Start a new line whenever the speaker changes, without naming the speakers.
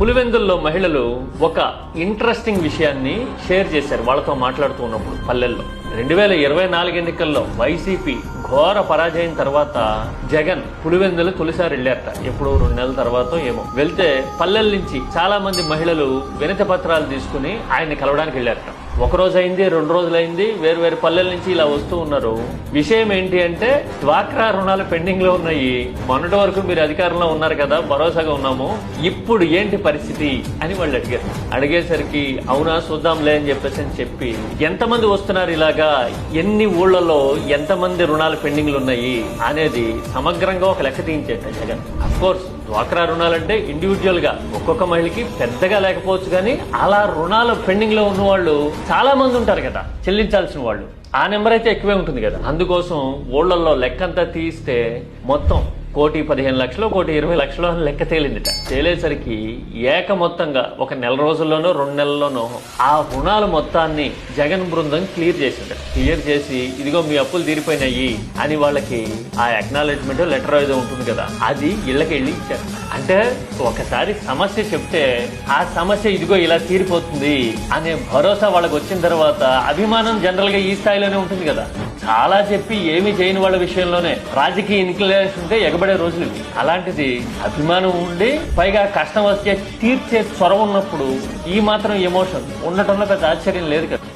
పులివెందుల్లో మహిళలు ఒక ఇంట్రెస్టింగ్ విషయాన్ని షేర్ చేశారు వాళ్ళతో మాట్లాడుతూ ఉన్నప్పుడు పల్లెల్లో. రెండు వేల ఇరవై నాలుగు ఎన్నికల్లో వైసీపీ ఘోర పరాజయం తర్వాత జగన్ పులివెందులు తొలిసారి వెళ్ళారట ఎప్పుడో రెండు నెలల తర్వాత ఏమో. వెళ్తే పల్లెల నుంచి చాలా మంది మహిళలు వినతి పత్రాలు తీసుకుని ఆయన్ని కలవడానికి వెళ్ళారట. ఒక రోజు అయింది రెండు రోజులు అయింది వేరు వేరు పల్లెల నుంచి ఇలా వస్తూ ఉన్నారు. విషయం ఏంటి అంటే డ్వాక్రా రుణాలు పెండింగ్లో ఉన్నాయి. మొన్నటి వరకు మీరు అధికారంలో ఉన్నారు కదా భరోసాగా ఉన్నాము. ఇప్పుడు ఏంటి పరిస్థితి అని వాళ్ళు అడిగారు. అడిగేసరికి అవునా చూద్దాంలే అని చెప్పేసి అని చెప్పి ఎంతమంది వస్తున్నారు ఇలాగా? ఎన్ని ఊళ్ళలో ఎంతమంది రుణాలు పెండింగ్లు ఉన్నాయి? అనేది సమగ్రంగా ఒక లెక్క తీయించేట జగన్. అఫ్ కోర్స్ డ్వాక్రా రుణాలంటే ఇండివిజువల్గా ఒక్కొక్క మహిళకి పెద్దగా లేకపోవచ్చు కానీ అలా రుణాలు పెండింగ్లో ఉన్న వాళ్ళు చాలా మంది ఉంటారు కదా చెల్లించాల్సిన వాళ్ళు. ఆ నెంబర్ అయితే ఎక్కువే ఉంటుంది కదా. అందుకోసం ఓళ్ళలో లెక్కంతా తీస్తే మొత్తం కోటి పదిహేను లక్షలు కోటి ఇరవై లక్షలు అని లెక్క తేలిందిట. తేలేసరికి ఏక మొత్తంగా ఒక నెల రోజుల్లోనో రెండు నెలల్లోనో ఆ రుణాల మొత్తాన్ని జగన్ బృందం క్లియర్ చేసింది. క్లియర్ చేసి ఇదిగో మీ అప్పులు తీరిపోయినాయి అని వాళ్ళకి ఆ అక్నాలెడ్జ్మెంట్ లెటర్ ఏదో ఉంటుంది కదా అది ఇళ్ళకి వెళ్ళి ఇచ్చారు. అంటే ఒకసారి సమస్య చెప్తే ఆ సమస్య ఇదిగో ఇలా తీరిపోతుంది అనే భరోసా వాళ్ళకి వచ్చిన తర్వాత అభిమానం జనరల్గా ఈ స్థాయిలోనే ఉంటుంది కదా. చాలా చెప్పి ఏమి చేయని వాళ్ళ విషయంలోనే రాజకీయ ఇన్క్లినేషన్ ఉంటే ఎగబడే రోజులు ఇవి. అలాంటిది అభిమానం ఉండి పైగా కష్టం వస్తే తీర్చే చొరవ ఉన్నప్పుడు ఈ మాత్రం ఎమోషన్ ఉండటంలో పెద్ద ఆశ్చర్యం లేదు కదా